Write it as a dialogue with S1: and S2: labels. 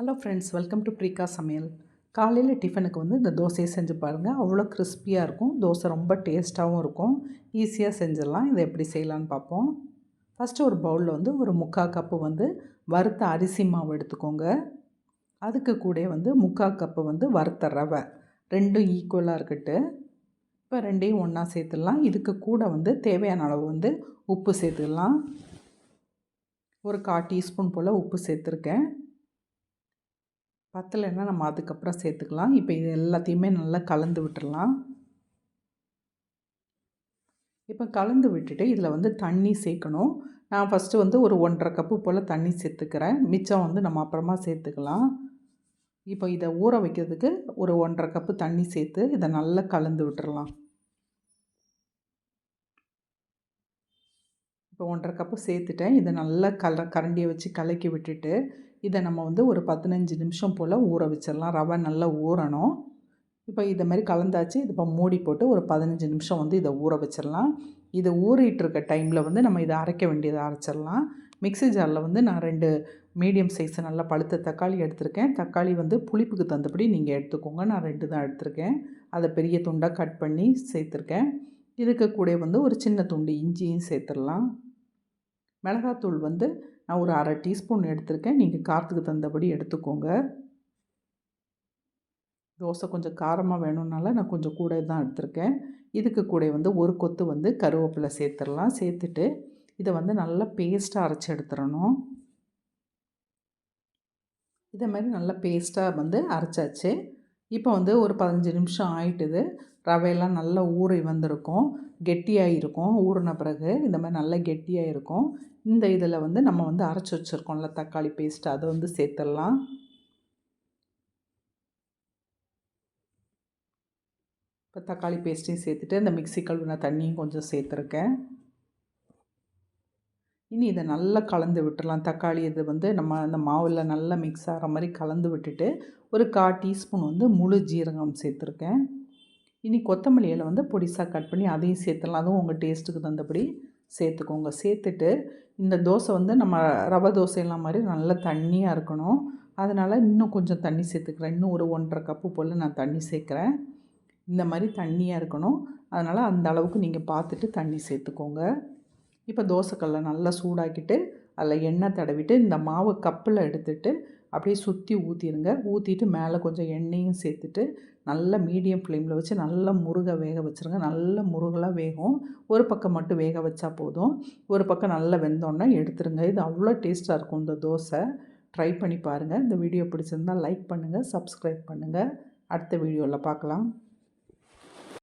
S1: Hello friends welcome to Preeka சமையல் காலையில் டிஃபனுக்கு வந்து இந்த தோசையை செஞ்சு பாருங்கள் அவ்வளோ கிறிஸ்பியாக இருக்கும். தோசை ரொம்ப டேஸ்ட்டாகவும் இருக்கும். ஈஸியாக செஞ்சிடலாம். இதை எப்படி செய்யலான்னு பார்ப்போம். ஃபஸ்ட்டு ஒரு பவுலில் வந்து ஒரு முக்கால் கப்பு வந்து வறுத்த அரிசி மாவு எடுத்துக்கோங்க. அதுக்கு கூட வந்து முக்கால் கப்பு வந்து வறுத்த ரவை. ரெண்டும் ஈக்குவலாக இருக்கட்டு. இப்போ ரெண்டையும் ஒன்றா சேர்த்துடலாம். இதுக்கு கூட வந்து தேவையான அளவு வந்து உப்பு சேர்த்துக்கலாம். ஒரு கால் டீஸ்பூன் போல் உப்பு சேர்த்துருக்கேன். பத்தலைன்னா நம்ம அதுக்கப்புறம் சேர்த்துக்கலாம். இப்போ இது எல்லாத்தையுமே நல்லா கலந்து விட்டுடலாம் இப்போ கலந்து விட்டுட்டு இதில் வந்து தண்ணி சேர்க்கணும். நான் ஃபஸ்ட்டு வந்து ஒரு ஒன்றரை கப்பு போல் தண்ணி சேர்த்துக்கிறேன். மிச்சம் வந்து நம்ம அப்புறமா சேர்த்துக்கலாம். இப்போ இதை ஊற வைக்கிறதுக்கு ஒரு ஒன்றரை கப்பு தண்ணி சேர்த்து இதை நல்லா கலந்து விட்டுடலாம் இப்போ ஒன்றரை கப்பு சேர்த்துட்டேன். இதை நல்லா கல கரண்டியை வச்சு கலக்கி விட்டுட்டு இதை நம்ம வந்து ஒரு பதினஞ்சு நிமிஷம் போல் ஊற வச்சிடலாம். ரவை நல்லா ஊறணும். இப்போ இதை மாதிரி கலந்தாச்சு. இது இப்போ மூடி போட்டு ஒரு பதினஞ்சு நிமிஷம் வந்து இதை ஊற வச்சிடலாம். இதை ஊறிட்டுருக்க டைமில் வந்து நம்ம இதை அரைக்க வேண்டியதை அரைச்சிடலாம். மிக்ஸி ஜாரில் வந்து நான் ரெண்டு மீடியம் சைஸ் நல்லா பழுத்த தக்காளி எடுத்திருக்கேன். தக்காளி வந்து புளிப்புக்கு தந்தபடி நீங்கள் எடுத்துக்கோங்க. நான் ரெண்டு தான் எடுத்திருக்கேன். அதை பெரிய துண்டாக கட் பண்ணி சேர்த்துருக்கேன். இதுக்கு கூட வந்து ஒரு சின்ன துண்டு இஞ்சியும் சேர்த்துடலாம். மிளகாத்தூள் வந்து நான் ஒரு அரை டீஸ்பூன் எடுத்திருக்கேன். நீங்கள் காரத்துக்கு தந்தபடி எடுத்துக்கோங்க. தோசை கொஞ்சம் காரமாக வேணும்னால நான் கொஞ்சம் கூட தான் எடுத்திருக்கேன். இதுக்கு கூட வந்து ஒரு கொத்து வந்து கருவேப்பிலை சேர்த்துடலாம். சேர்த்துட்டு இதை வந்து நல்லா பேஸ்ட்டாக அரைச்சி எடுத்துடணும். இதை மாதிரி நல்லா பேஸ்ட்டாக வந்து அரைச்சாச்சு. இப்போ வந்து ஒரு பதினஞ்சு நிமிஷம் ஆயிட்டுது. ரவையெல்லாம் நல்லா ஊறி வந்திருக்கும். கெட்டியாக இருக்கும் ஊறின பிறகு இந்த மாதிரி நல்லா கெட்டியாக இருக்கும் இந்த இதில் வந்து நம்ம வந்து அரைச்சி வச்சுருக்கோம்ல தக்காளி பேஸ்ட்டு அதை வந்து சேர்த்துடலாம். இப்போ தக்காளி பேஸ்ட்டையும் சேர்த்துட்டு இந்த மிக்சி கழுவின தண்ணியும் கொஞ்சம் சேர்த்துருக்கேன். இனி இதை நல்லா கலந்து விட்டுடலாம். தக்காளி இது வந்து நம்ம அந்த மாவில் நல்லா மிக்ஸ் ஆகிற மாதிரி கலந்து விட்டுட்டு ஒரு கால் டீஸ்பூன் வந்து முழு ஜீரகம் சேர்த்துருக்கேன். இனி கொத்தமல்லியில் வந்து பொடிசாக கட் பண்ணி அதையும் சேர்த்துடலாம். அதுவும் உங்கள் டேஸ்ட்டுக்கு தந்தபடி சேர்த்துக்கோங்க. சேர்த்துட்டு இந்த தோசை வந்து நம்ம ரவை தோசையெல்லாம் மாதிரி நல்லா தண்ணியாக இருக்கணும். அதனால் இன்னும் கொஞ்சம் தண்ணி சேர்த்துக்கிறேன். இன்னும் ஒரு ஒன்றரை கப்பு போல் நான் தண்ணி சேர்க்குறேன். இந்த மாதிரி தண்ணியாக இருக்கணும். அதனால் அந்த அளவுக்கு நீங்கள் பார்த்துட்டு தண்ணி சேர்த்துக்கோங்க. இப்போ தோசைக்கல்லை நல்லா சூடாக்கிட்டு அதில் எண்ணெய் தடவிட்டு இந்த மாவு கப்பில் எடுத்துட்டு அப்படியே சுற்றி ஊற்றிடுங்க ஊற்றிட்டு மேலே கொஞ்சம் எண்ணெயும் சேர்த்துட்டு நல்ல மீடியம் ஃப்ளேமில் வச்சு நல்லா முருக வேக வச்சுருங்க. நல்ல முருகலாக வேகும். ஒரு பக்கம் மட்டும் வேக வச்சா போதும். ஒரு பக்கம் நல்லா வெந்தோடனே எடுத்துருங்க. இது அவ்வளோ டேஸ்ட்டாக இருக்கும் இந்த தோசை. ட்ரை பண்ணி பாருங்கள் இந்த வீடியோ பிடிச்சிருந்தால் லைக் பண்ணுங்கள் சப்ஸ்கிரைப் பண்ணுங்கள் அடுத்த வீடியோவில் பார்க்கலாம்